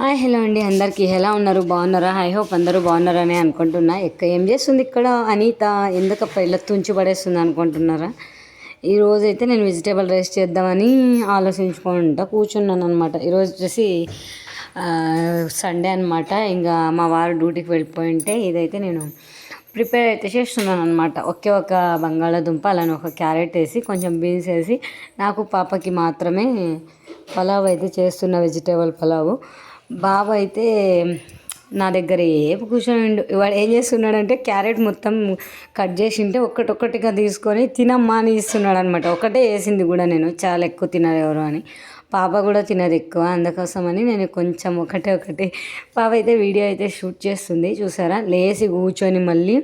Hi hello అండి. అందరికీ ఎలా ఉన్నారు? బాగున్నారా? ఐ హోప్ అందరూ బాగున్నారని అనుకుంటున్నా. ఎక్క ఏం చేస్తుంది ఇక్కడ? అనిత ఎందుకప్ప ఇలా తుంచి పడేస్తుంది అనుకుంటున్నారా? ఈరోజు అయితే నేను వెజిటేబుల్ రైస్ చేద్దామని ఆలోచించుకుంటా కూర్చున్నాను అనమాట ఈరోజు వచ్చేసి సండే అనమాట ఇంకా మా వారు డ్యూటీకి వెళ్ళిపోయి ఉంటే ఇదైతే నేను ప్రిపేర్ అయితే చేస్తున్నాను అనమాట ఒకే ఒక బంగాళాదుంప అలానే ఒక క్యారెట్ వేసి కొంచెం బీన్స్ వేసి నాకు పాపకి మాత్రమే పలావ్ అయితే చేస్తున్న వెజిటేబుల్ పలావు. బాబు అయితే నా దగ్గర ఏపు కూర్చొని వాడు ఏం చేస్తున్నాడంటే క్యారెట్ మొత్తం కట్ చేసి ఉంటే ఒక్కటొక్కటిగా తీసుకొని తినమ్మా అని ఇస్తున్నాడు అనమాట ఒకటే వేసింది కూడా నేను. చాలా ఎక్కువ తినరు ఎవరు అని. పాప కూడా తినదు ఎక్కువ. అందుకోసమని నేను కొంచెం ఒకటే ఒకటి. పాప అయితే వీడియో అయితే షూట్ చేస్తుంది. చూసారా? లేచి కూర్చొని మళ్ళీ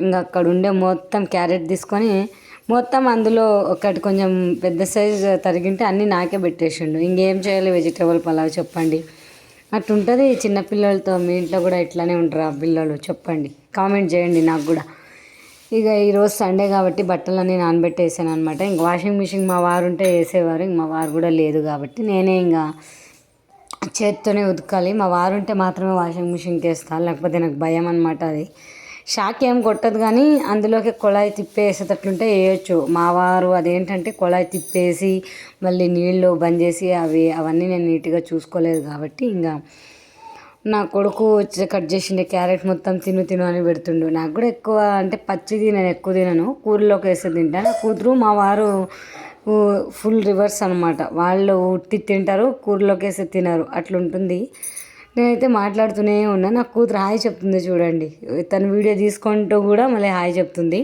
ఇంకా అక్కడ ఉండే మొత్తం క్యారెట్ తీసుకొని మొత్తం అందులో ఒకటి కొంచెం పెద్ద సైజ్ తరిగింటే అన్నీ నాకే పెట్టేసిండు. ఇంకేం చేయాలి? వెజిటేబుల్ పలావ్ చెప్పండి. అట్టుంటుంది చిన్నపిల్లలతో మీ ఇంట్లో కూడా ఇట్లానే ఉంటారు ఆ పిల్లలు? చెప్పండి. కామెంట్ చేయండి నాకు కూడా. ఇక ఈరోజు సండే కాబట్టి బట్టలన్నీ నానబెట్టేసాను అనమాట ఇంక వాషింగ్ మిషన్ మా వారు ఉంటే వేసేవారు ఇంక మా వారు కూడా లేదు కాబట్టి నేనే ఇంకా చేత్తోనే ఉతకాలి. మా వారు ఉంటే మాత్రమే వాషింగ్ మిషన్కి వేస్తాను లేకపోతే నాకు భయం అనమాట అది. షాక్ ఏం కొట్టదు కానీ అందులోకి కుళాయి తిప్పేసేటట్లుంటే వేయచ్చు. మా వారు అదేంటంటే కుళాయి తిప్పేసి మళ్ళీ నీళ్ళు బంద్ చేసి అవి అవన్నీ నేను నీట్గా చూసుకోలేదు కాబట్టి ఇంకా నా కొడుకు వచ్చి కట్ చేసిండే క్యారెట్ మొత్తం తిను తిను అని పెడుతుండు. నాకు కూడా ఎక్కువ అంటే పచ్చిది నేను ఎక్కువ తినను. కూరలోకి వేసి తింటాను కూతురు మా వారు ఫుల్ రివర్స్ అనమాట వాళ్ళు ఉట్టి తింటారు కూరలోకి వేసి తినరు. అట్లుంటుంది. నేనైతే మాట్లాడుతూనే ఉన్నా. నా కూతురు హాయ్ చెప్తుంది చూడండి. తను వీడియో తీసుకుంటూ కూడా మళ్ళీ హాయ్ చెప్తుంది.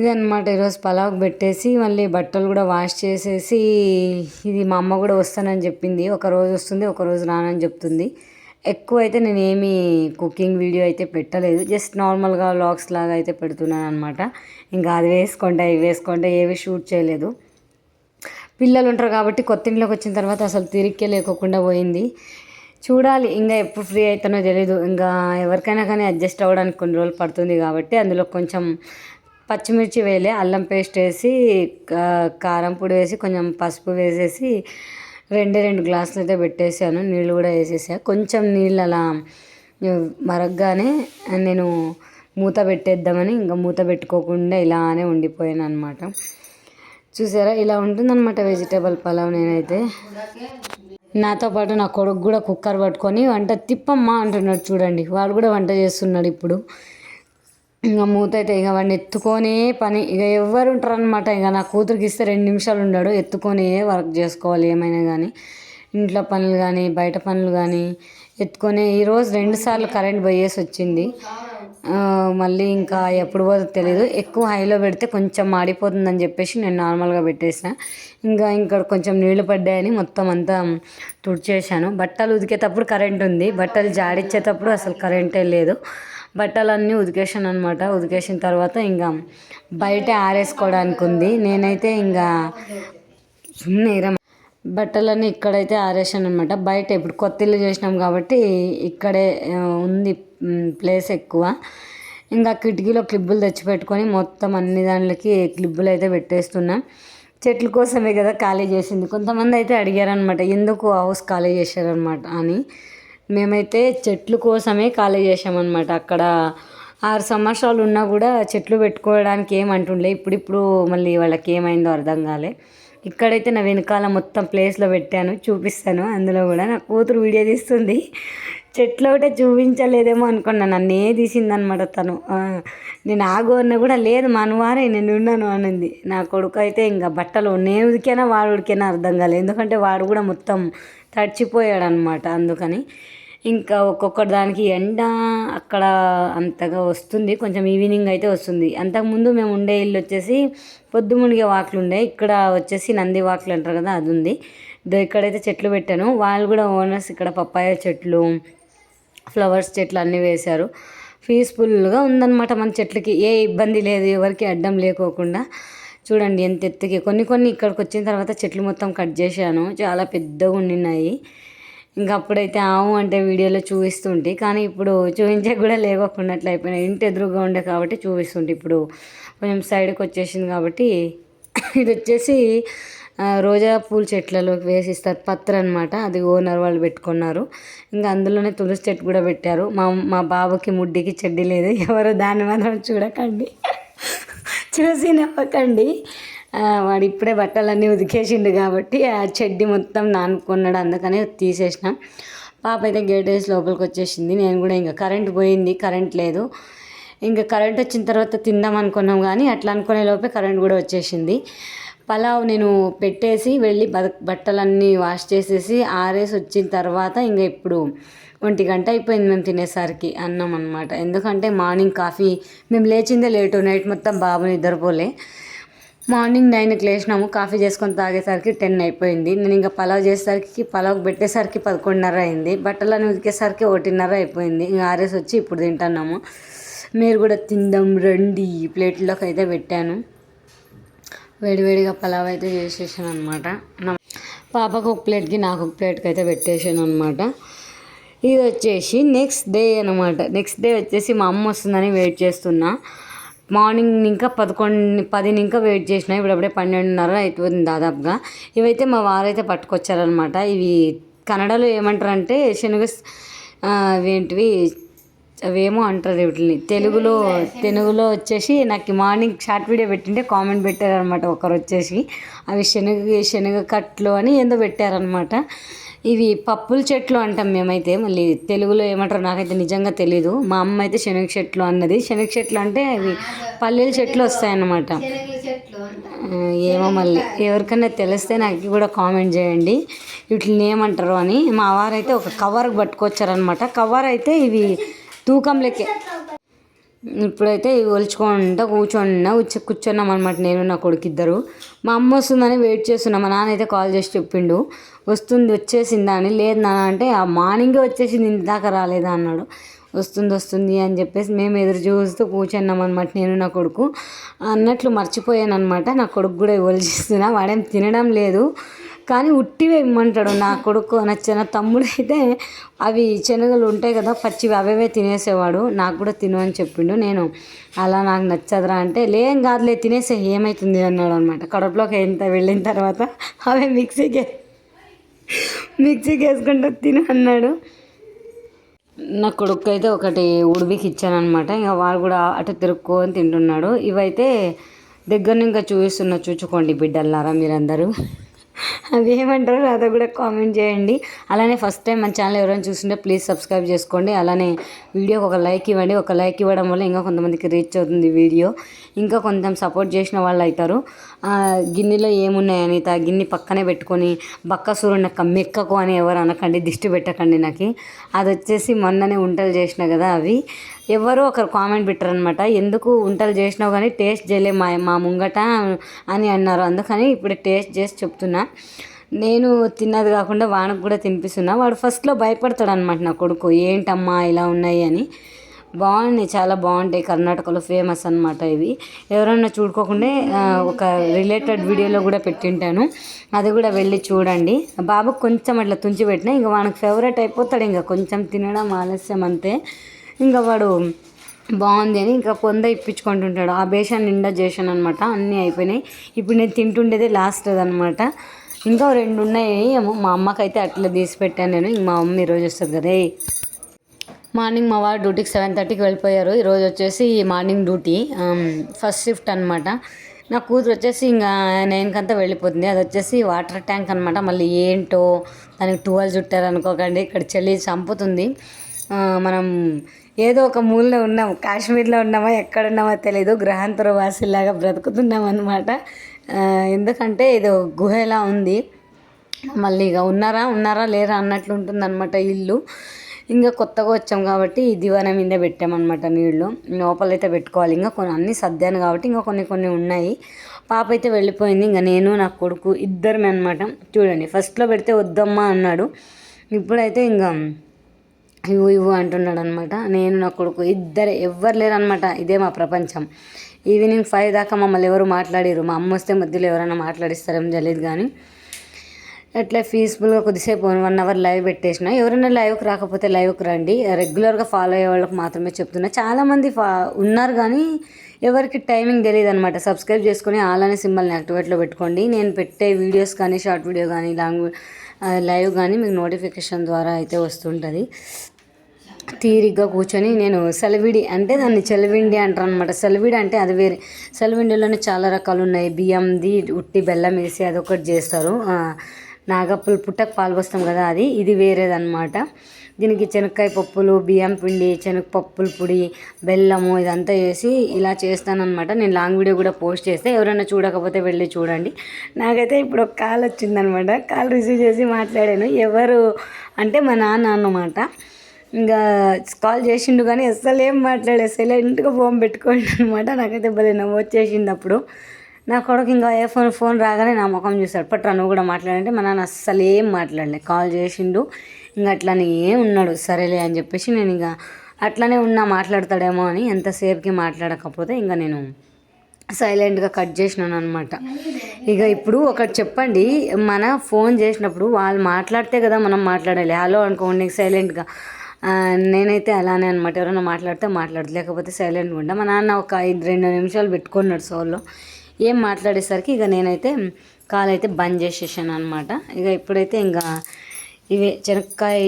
ఇదనమాట ఈరోజు పలావ్ పెట్టేసి మళ్ళీ బట్టలు కూడా వాష్ చేసేసి ఇది మా అమ్మ కూడా వస్తానని చెప్పింది. ఒక రోజు వస్తుంది ఒక రోజు రానని చెప్తుంది. ఎక్కువ అయితే నేను కుకింగ్ వీడియో అయితే పెట్టలేదు. జస్ట్ నార్మల్గా వ్లాగ్స్ లాగా అయితే పెడుతున్నాను అనమాట ఇంకా అది వేసుకుంటా ఇవి వేసుకుంటే ఏవి షూట్ చేయలేదు. పిల్లలు ఉంటారు కాబట్టి కొత్త ఇంట్లోకి వచ్చిన తర్వాత అసలు తిరిగే లేకోకుండా పోయింది. చూడాలి. ఇంకా ఎప్పుడు ఫ్రీ అవుతానో తెలీదు. ఇంకా ఎవరికైనా కానీ అడ్జస్ట్ అవ్వడానికి కొన్ని రోజులు పడుతుంది కాబట్టి అందులో కొంచెం పచ్చిమిర్చి వేలే అల్లం పేస్ట్ వేసి కారం పొడి వేసి కొంచెం పసుపు వేసేసి రెండే రెండు గ్లాసులు అయితే పెట్టేసాను నీళ్ళు కూడా వేసేసా. కొంచెం నీళ్ళు అలా మరగ్గానే నేను మూత పెట్టేద్దామని ఇంకా మూత పెట్టుకోకుండా ఇలానే ఉండిపోయాను అనమాట చూసారా? ఇలా ఉంటుందన్నమాట వెజిటేబుల్ పలావ్ నేనైతే. నాతో పాటు నా కొడుకు కూడా కుక్కర్ పట్టుకొని వంట తిప్పమ్మా అంటున్నాడు చూడండి. వాడు కూడా వంట చేస్తున్నాడు ఇప్పుడు. ఇంకా మూత అయితే ఇక వాడిని ఎత్తుకొనే పని. ఇక ఎవరు ఉంటారనమాట ఇక నా కూతురికి ఇస్తే రెండు నిమిషాలు ఉన్నాడు. ఎత్తుకొనే వర్క్ చేసుకోవాలి ఏమైనా కానీ ఇంట్లో పనులు కానీ బయట పనులు కానీ ఎత్తుకొని ఈరోజు రెండుసార్లు కరెంట్ పోయేసి వచ్చింది. మళ్ళీ ఇంకా ఎప్పుడు పోతుందో తెలియదు ఎక్కువ హైలో పెడితే కొంచెం మాడిపోతుందని చెప్పేసి నేను నార్మల్గా పెట్టేసిన. ఇంకా ఇంకా కొంచెం నీళ్ళు పడ్డాయని మొత్తం అంతా తుడిచేసాను బట్టలు ఉతికేటప్పుడు కరెంట్ ఉంది. బట్టలు జాడిచ్చేటప్పుడు అసలు కరెంటే లేదు. బట్టలన్నీ ఉతికేసాను అనమాట ఉతికేసిన తర్వాత ఇంకా బయట ఆరేసుకోవడానికి ఉంది. నేనైతే ఇంకా నేరం బట్టలన్నీ ఇక్కడైతే ఆరేసాను అనమాట బయట ఇప్పుడు కొత్త ఇల్లు చేసినాం కాబట్టి ఇక్కడే ఉంది. ప్లేస్ ఎక్కువ. ఇంకా కిటికీలో క్లిబ్బులు తెచ్చిపెట్టుకొని మొత్తం అన్ని దాంట్లోకి క్లిబ్బులు అయితే పెట్టేస్తున్నాం. చెట్ల కోసమే కదా ఖాళీ చేసింది. కొంతమంది అయితే అడిగారనమాట ఎందుకు హౌస్ ఖాళీ చేశారనమాట అని. మేమైతే చెట్ల కోసమే ఖాళీ చేసామన్నమాట అక్కడ ఆరు సంవత్సరాలు ఉన్నా కూడా చెట్లు పెట్టుకోవడానికి ఏమంటుండే ఇప్పుడిప్పుడు మళ్ళీ వాళ్ళకి ఏమైందో అర్థం కాలే. ఇక్కడైతే నా వెనకాల మొత్తం ప్లేస్లో పెట్టాను చూపిస్తాను. అందులో కూడా నా కూతురు వీడియో తీస్తుంది. చెట్లు ఒకటే చూపించలేదేమో అనుకున్నాను నన్నే తీసిందనమాట తను. నేను ఆగు అన్న కూడా లేదు మనవారే నేను ఉన్నాను అనింది. నా కొడుకు అయితే ఇంకా బట్టలు నేను ఉడికైనా వాడు ఉడికైనా అర్థం కాలేదు ఎందుకంటే వాడు కూడా మొత్తం తడిచిపోయాడు అనమాట అందుకని. ఇంకా ఒక్కొక్క దానికి ఎండ అక్కడ అంతగా వస్తుంది. కొంచెం ఈవినింగ్ అయితే వస్తుంది. అంతకుముందు మేము ఉండే ఇల్లు వచ్చేసి పొద్దు మునిగే వాకులు ఉండే. ఇక్కడ వచ్చేసి నంది వాకులు అంటారు కదా అది ఉంది. ఇక్కడైతే చెట్లు పెట్టాను. వాళ్ళు కూడా ఓనర్స్ ఇక్కడ పప్పాయ చెట్లు ఫ్లవర్స్ చెట్లు అన్నీ వేశారు. పీస్ఫుల్గా ఉందన్నమాట మన చెట్లకి. ఏ ఇబ్బంది లేదు ఎవరికి అడ్డం లేకోకుండా. చూడండి ఎంత ఎత్తుకి. కొన్ని కొన్ని ఇక్కడికి వచ్చిన తర్వాత చెట్లు మొత్తం కట్ చేశాను. చాలా పెద్దగా ఉండినాయి ఇంకా అప్పుడైతే ఆవు అంటే వీడియోలో చూపిస్తుంటే. కానీ ఇప్పుడు చూపించే కూడా లేకోకున్నట్లు అయిపోయినాయి. ఇంటి ఎదురుగా ఉండే కాబట్టి చూపిస్తుంటే ఇప్పుడు. కొంచెం సైడ్కి వచ్చేసింది కాబట్టి. ఇది వచ్చేసి రోజా పూల చెట్లలోకి వేసిస్తారు పత్ర అనమాట అది ఓనర్ వాళ్ళు పెట్టుకున్నారు. ఇంకా అందులోనే తులసి చెట్టు కూడా పెట్టారు. మా మా బాబుకి ముడ్డికి చెడ్డి లేదు. ఎవరు దాన్ని మాత్రం చూడకండి. చూసి నవ్వకండి వాడు ఇప్పుడే బట్టలన్నీ ఉతికేసిండు కాబట్టి ఆ చెడ్డి మొత్తం నానుకున్నాడు. అందుకనే తీసేసినాం. పాప అయితే గేట్ వేసి లోపలికి వచ్చేసింది. నేను కూడా ఇంకా కరెంట్ పోయింది. కరెంట్ లేదు. ఇంకా కరెంట్ వచ్చిన తర్వాత తిందాం అనుకున్నాం కానీ అట్లా అనుకునే లోపే కరెంట్ కూడా వచ్చేసింది. పలావ్ నేను పెట్టేసి వెళ్ళి బట్టలన్నీ వాష్ చేసేసి ఆరేసి వచ్చిన తర్వాత ఇంకా ఇప్పుడు ఒంటి గంట అయిపోయింది మేము తినేసరికి అన్నం అనమాట ఎందుకంటే మార్నింగ్ కాఫీ మేము లేచిందే లేటు నైట్ మొత్తం బాబు నిద్రపోలే. మార్నింగ్ నైన్కి లేచినాము కాఫీ చేసుకొని తాగేసరికి టెన్ అయిపోయింది. నేను ఇంకా పలావ్ చేసేసరికి పలావ్ పెట్టేసరికి పదకొండున్నర అయింది. బట్టలను ఉతికేసరికి ఒకటిన్నర అయిపోయింది. ఇంకా ఆరేసి వచ్చి ఇప్పుడు తింటున్నాము. మీరు కూడా తిందాం రండి ప్లేట్లోకి అయితే పెట్టాను. వేడివేడిగా పలావ్ అయితే చేసేసాను అనమాట పాపకు ఒక ప్లేట్కి నాకు ఒక ప్లేట్కి అయితే పెట్టేసాను అనమాట ఇది వచ్చేసి నెక్స్ట్ డే అనమాట నెక్స్ట్ డే వచ్చేసి మా అమ్మ వస్తుందని వెయిట్ చేస్తున్నా. మార్నింగ్ ఇంకా పదకొండు పదిని ఇంకా వెయిట్ చేసిన. ఇప్పుడు అప్పుడే పన్నెండున్నర అయిపోతుంది దాదాపుగా. ఇవైతే మా వారైతే పట్టుకొచ్చారనమాట ఇవి కన్నడలో ఏమంటారంటే శనగ ఏంటివి అవేమో అంటారు వీటిని. తెలుగులో తెలుగులో వచ్చేసి నాకు మార్నింగ్ షార్ట్ వీడియో పెట్టింటే కామెంట్ పెట్టారనమాట ఒకరు వచ్చేసి అవి శనగ శనగ కట్లు అని ఏందో పెట్టారనమాట ఇవి పప్పుల చెట్లు అంటాం మేమైతే. మళ్ళీ తెలుగులో ఏమంటారు నాకైతే నిజంగా తెలీదు. మా అమ్మ అయితే శనగ చెట్లు అన్నది. శనగ చెట్లు అంటే అవి పల్లీల చెట్లు వస్తాయన్నమాట. ఏమో మళ్ళీ ఎవరికైనా తెలిస్తే నాకు కూడా కామెంట్ చేయండి. వీటిని ఏమంటారు అని మా వారైతే ఒక కవర్కి పట్టుకొచ్చారనమాట కవర్ అయితే ఇవి తూకం లెక్కే. ఇప్పుడైతే ఇవి ఒలుచుకుంటా కూర్చోండా వచ్చి కూర్చున్నాం అనమాట నేను నా కొడుకు ఇద్దరు మా అమ్మ వస్తుందని వెయిట్ చేస్తున్నా మా నాన్న అయితే కాల్ చేసి చెప్పిండు. వస్తుంది వచ్చేసిందా అని. లేదు నాన్న అంటే ఆ మార్నింగే వచ్చేసింది ఇంతదాకా దాకా రాలేదా అన్నాడు. వస్తుంది వస్తుంది అని చెప్పేసి మేము ఎదురు చూస్తూ కూర్చున్నాం అనమాట నేను నా కొడుకు. అన్నట్లు మర్చిపోయాను అనమాట నా కొడుకు కూడా ఒలిచిస్తున్నా వాడేం తినడం లేదు. కానీ ఉట్టివే ఇమ్మంటాడు నా కొడుకు నా చిన్న తమ్ముడు అయితే అవి శనగలు ఉంటాయి కదా పచ్చివి అవే తినేసేవాడు. నాకు కూడా తిను అని చెప్పిండు. నేను అలా నాకు నచ్చదురా అంటే లేం కాదులే తినేసే ఏమవుతుంది అన్నాడు అనమాట కడుపులోకి ఎంత వెళ్ళిన తర్వాత అవే మిక్సీకి మిక్సీకి వేసుకుంటూ తిను అన్నాడు. నా కొడుకు అయితే ఒకటి ఉడిపికి ఇచ్చాను అనమాట ఇంకా వాడు కూడా అటు తిరుక్కొని తింటున్నాడు. ఇవైతే దగ్గర ఇంకా చూపిస్తున్నా చూచుకోండి బిడ్డల్లారా మీరందరూ. అవి ఏమంటారో నాతో కూడా కామెంట్ చేయండి. అలానే ఫస్ట్ టైం మన ఛానల్ ఎవరైనా చూస్తుంటే ప్లీజ్ సబ్స్క్రైబ్ చేసుకోండి. అలానే వీడియోకి ఒక లైక్ ఇవ్వండి. ఒక లైక్ ఇవ్వడం వల్ల ఇంకా కొంతమందికి రీచ్ అవుతుంది వీడియో. ఇంకా కొంచెం సపోర్ట్ చేసిన వాళ్ళు అవుతారు. గిన్నెలో ఏమున్నాయి ఆ గిన్నె పక్కనే పెట్టుకొని బక్కసూరు నాకు మెక్కకు అని ఎవరు అనకండి దిష్టి పెట్టకండి నాకు. అది వచ్చేసి మొన్ననే వంటలు చేసిన కదా అవి. ఎవరో ఒకరు కామెంట్ పెట్టారనమాట ఎందుకు వంటలు చేసినావు కానీ టేస్ట్ చేయలే మా మా ముంగట అని అన్నారు. అందుకని ఇప్పుడు టేస్ట్ చేసి చెప్తున్నా. నేను తిన్నది కాకుండా వానికి కూడా తినిపిస్తున్నా. వాడు ఫస్ట్లో భయపడతాడు అనమాట నా కొడుకు ఏంటమ్మా ఇలా ఉన్నాయి అని. బాగున్నాయి చాలా బాగుంటాయి. కర్ణాటకలో ఫేమస్ అనమాట ఇవి. ఎవరన్నా చూడుకోకుండా ఒక రిలేటెడ్ వీడియోలో కూడా పెట్టింటాను. అది కూడా వెళ్ళి చూడండి. బాబుకు కొంచెం అట్లా తుంచి పెట్టినా ఇంకా వానికి ఫేవరెట్ అయిపోతాడు. ఇంకా కొంచెం తినడం ఆలస్యం అంతే. ఇంకా వాడు బాగుంది అని ఇంకా పొంద ఇప్పించుకుంటుంటాడు. ఆ బేషన్ నిండా చేశాను అనమాట అన్నీ అయిపోయినాయి. ఇప్పుడు నేను తింటుండేదే లాస్ట్ అనమాట ఇంకా రెండు ఉన్నాయి ఏమో మా అమ్మకైతే అట్లా తీసి పెట్టాను నేను. ఇంక మా మమ్మీ ఈరోజు వస్తుంది కదా మార్నింగ్ మా వారు డ్యూటీకి సెవెన్ థర్టీకి వెళ్ళిపోయారు. ఈరోజు వచ్చేసి మార్నింగ్ డ్యూటీ ఫస్ట్ షిఫ్ట్ అనమాట నా కూతురు వచ్చేసి ఇంకా నైన్కంతా వెళ్ళిపోతుంది. అది వచ్చేసి వాటర్ ట్యాంక్ అనమాట మళ్ళీ ఏంటో దానికి టువల్ చుట్టారు అనుకోకండి. ఇక్కడ చలి చంపుతుంది. మనం ఏదో ఒక మూలలో ఉన్నాం. కాశ్మీర్లో ఉన్నామా ఎక్కడ ఉన్నామో తెలియదు గ్రహాంతర వాసిలాగా బ్రతుకుతున్నాం అనమాట ఎందుకంటే ఇది గుహలా ఉంది. మళ్ళీ ఇక ఉన్నారా ఉన్నారా లేరా అన్నట్లు ఉంటుందన్నమాట ఇల్లు. ఇంకా కొత్తగా వచ్చాం కాబట్టి ఈ దివాన మీద పెట్టామన్నమాట నీళ్ళు లోపలైతే పెట్టుకోవాలి. ఇంకా కొన్ని అన్నీ సర్దాను కాబట్టి ఇంకా కొన్ని కొన్ని ఉన్నాయి. పాప అయితే వెళ్ళిపోయింది. ఇంకా నేను నా కొడుకు ఇద్దరమే అనమాట చూడండి ఫస్ట్లో పెడితే వద్దమ్మా అన్నాడు. ఇప్పుడైతే ఇంకా ఇవ్వు ఇవ్వు అంటున్నాడు అనమాట నేను నా కొడుకు ఇద్దరు ఎవ్వరు లేరు అనమాట ఇదే మా ప్రపంచం. ఈవినింగ్ ఫైవ్ దాకా మమ్మల్ని ఎవరు మాట్లాడారు మా అమ్మ వస్తే మధ్యలో ఎవరైనా మాట్లాడిస్తారేమో తెలియదు కానీ అట్లా పీస్ఫుల్గా కొద్దిసేపు వన్ అవర్ లైవ్ పెట్టేసిన. ఎవరైనా లైవ్కి రాకపోతే లైవ్కి రండి. రెగ్యులర్గా ఫాలో అయ్యే వాళ్ళకి మాత్రమే చెప్తున్నా. చాలామంది ఫా ఉన్నారు కానీ ఎవరికి టైమింగ్ తెలియదు అనమాట సబ్స్క్రైబ్ చేసుకొని అలానే సింబల్ని యాక్టివేట్లో పెట్టుకోండి. నేను పెట్టే వీడియోస్ కానీ షార్ట్ వీడియో కానీ లాంగ్ లైవ్ కానీ మీకు నోటిఫికేషన్ ద్వారా అయితే వస్తుంటుంది. తీరిగ్గా కూర్చొని నేను సెలవిడి అంటే దాన్ని సెలవిండి అంటారు అనమాట సెలవిడి అంటే అది వేరే. సెలవిండిలోనే చాలా రకాలు ఉన్నాయి. బియ్యంది ఉట్టి బెల్లం వేసి అదొకటి చేస్తారు. నాగప్పులు పుట్టకు పాలు పోస్తాం కదా అది. ఇది వేరేదనమాట దీనికి శనక్కాయ పప్పులు బియ్యం పిండి శనగపప్పుల పొడి బెల్లము ఇదంతా వేసి ఇలా చేస్తానన్నమాట. నేను లాంగ్ వీడియో కూడా పోస్ట్ చేస్తే ఎవరైనా చూడకపోతే వెళ్ళి చూడండి. నాకైతే ఇప్పుడు ఒక కాల్ వచ్చిందనమాట కాల్ రిసీవ్ చేసి మాట్లాడాను. ఎవరు అంటే మా నాన్న అన్నమాట. ఇంకా కాల్ చేసిండు కానీ అస్సలు ఏం మాట్లాడే సైలెంట్గా ఫోన్ పెట్టుకోండి అనమాట నాకైతే భలే నవ్వు వచ్చేసింది అప్పుడు. నా కొడుకు ఇంకా ఏ ఫోన్ ఫోన్ రాగానే నా ముఖం చూశాడు. పట్రా నువ్వు కూడా మాట్లాడంటే మా నాన్న అస్సలు ఏం మాట్లాడలే. కాల్ చేసిండు. ఇంకా అట్లానే ఏం ఉన్నాడు. సరేలే అని చెప్పేసి నేను ఇంకా అట్లానే ఉన్నా మాట్లాడతాడేమో అని ఎంతసేపుకి మాట్లాడకపోతే ఇంకా నేను సైలెంట్గా కట్ చేసినాను అనమాట ఇక ఇప్పుడు ఒకటి చెప్పండి. మన ఫోన్ చేసినప్పుడు వాళ్ళు మాట్లాడితే కదా మనం మాట్లాడాలి. హలో అనుకోండి సైలెంట్గా నేనైతే అలానే అనమాట ఎవరైనా మాట్లాడితే మాట్లాడదు. లేకపోతే సైలెంట్గా ఉంటా మా నాన్న ఒక ఐదు రెండు నిమిషాలు పెట్టుకున్నాడు సోల్లో ఏం మాట్లాడేసరికి ఇక నేనైతే కాల్ అయితే బంద్ చేసేసాను అనమాట ఇక ఇప్పుడైతే ఇంకా ఇవి చెనక్కాయ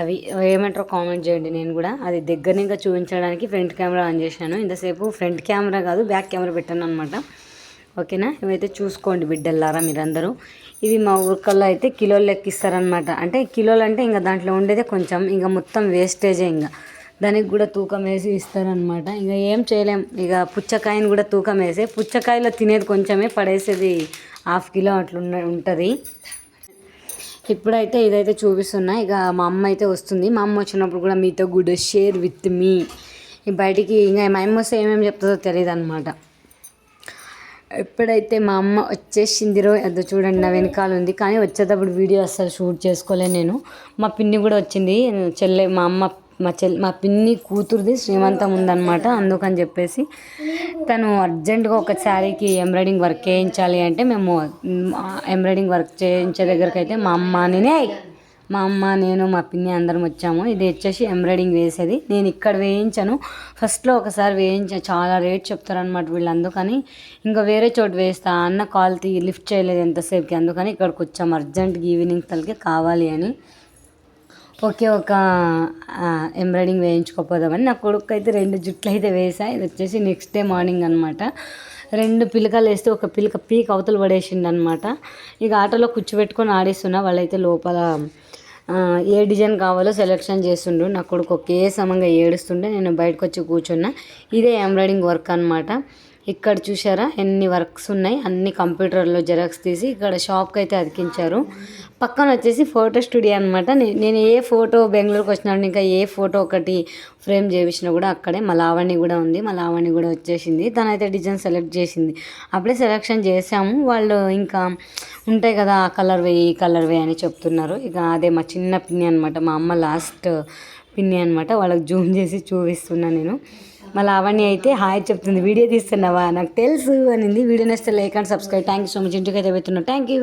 అవి ఏమంటారో కామెంట్ చేయండి నేను కూడా. అది దగ్గరగా చూపించడానికి ఫ్రంట్ కెమెరా ఆన్ చేశాను. ఇంతసేపు ఫ్రంట్ కెమెరా కాదు బ్యాక్ కెమెరా పెట్టాను అనమాట ఓకేనా? ఇవైతే చూసుకోండి బిడ్డల్లారా మీరందరూ. ఇవి మా ఊరికల్లో అయితే కిలోలు లెక్కిస్తారనమాట అంటే కిలోలు అంటే ఇంకా దాంట్లో ఉండేదే కొంచెం. ఇంకా మొత్తం వేస్టేజే ఇంకా దానికి కూడా తూకం వేసి ఇస్తారనమాట ఇంకా ఏం చేయలేం. ఇక పుచ్చకాయని కూడా తూకం వేసే పుచ్చకాయలో తినేది కొంచెమే పడేసేది హాఫ్ కిలో అట్లా ఉంటుంది. ఇప్పుడైతే ఇదైతే చూపిస్తున్నా. ఇక మా అమ్మ అయితే వస్తుంది. మా అమ్మ వచ్చినప్పుడు కూడా మీతో గుడ్ షేర్ విత్ మీ. బయటికి ఇంకా మా అమ్మ వస్తే ఏమేమి చెప్తుందో తెలియదు అనమాట ఎప్పుడైతే మా అమ్మ వచ్చేసిందిరో అదో చూడండి నా వెనకాల ఉంది. కానీ వచ్చేటప్పుడు వీడియో అస్సలు షూట్ చేసుకోలే నేను. మా పిన్ని కూడా వచ్చింది. చెల్లె మా అమ్మ మా చెల్ మా పిన్ని కూతురుది శ్రీమంతం ఉందన్నమాట అందుకని చెప్పేసి తను అర్జెంటుగా ఒక శారీకి ఎంబ్రాయిడింగ్ వర్క్ చేయించాలి అంటే మేము ఎంబ్రాయిడింగ్ వర్క్ చేయించే దగ్గరికి అయితే మా అమ్మ నేనే మా అమ్మ నేను మా పిన్ని అందరం వచ్చాము. ఇది వచ్చేసి ఎంబ్రాయిడింగ్ వేసేది. నేను ఇక్కడ వేయించాను. ఫస్ట్లో ఒకసారి వేయించా చాలా రేట్ చెప్తారనమాట వీళ్ళు అందుకని ఇంకా వేరే చోటు వేస్తా అన్న కాల్ తీ లిఫ్ట్ చేయలేదు ఎంతసేపుకి అందుకని ఇక్కడికి వచ్చాము. అర్జెంట్గా ఈవినింగ్ తలకి కావాలి అని. ఒకే ఒక ఎంబ్రాయిడింగ్ వేయించుకోపోదామని నా కొడుకు అయితే రెండు జుట్లు అయితే వేసా. ఇది వచ్చేసి నెక్స్ట్ డే మార్నింగ్ అనమాట రెండు పిలకలు వేస్తే ఒక పిలక పీక్ అవతల పడేసిండు అనమాట ఇక ఆటోలో కూర్చోబెట్టుకొని ఆడేస్తున్నా. వాళ్ళైతే లోపల ఏ డిజైన్ కావాలో సెలెక్షన్ చేస్తుండ్రు నా కొడుకు ఒకే సమంగా ఏడుస్తుంటే నేను బయటకు వచ్చి కూర్చున్నా. ఇదే ఎంబ్రాయిడింగ్ వర్క్ అనమాట ఇక్కడ చూసారా ఎన్ని వర్క్స్ ఉన్నాయి? అన్ని కంప్యూటర్లో జెరాక్స్ తీసి ఇక్కడ షాప్కి అయితే అతికించారు. పక్కన వచ్చేసి ఫోటో స్టూడియో అనమాట నేను ఏ ఫోటో బెంగళూరుకి వచ్చినప్పుడు ఇంకా ఏ ఫోటో ఒకటి ఫ్రేమ్ చేయించినా కూడా అక్కడే మా కూడా ఉంది. మా లావణ్య కూడా వచ్చేసింది. తనైతే డిజైన్ సెలెక్ట్ చేసింది. అప్పుడే సెలెక్షన్ చేసాము వాళ్ళు ఇంకా ఉంటాయి కదా ఆ కలర్ వేయి ఈ కలర్ వేయి అని చెప్తున్నారు. ఇక అదే మా చిన్న పిన్ని అనమాట మా అమ్మ లాస్ట్ పిన్ని అనమాట వాళ్ళకి జూమ్ చేసి చూపిస్తున్నా నేను. మా లావణ్య అయితే హాయ్ చెప్తుంది వీడియో తీస్తున్నావా? నాకు తెలుసు అనింది. వీడియో నచ్చితే like and subscribe. Thank you so much ఇంటికి అయితే పెడుతున్నా. Thank you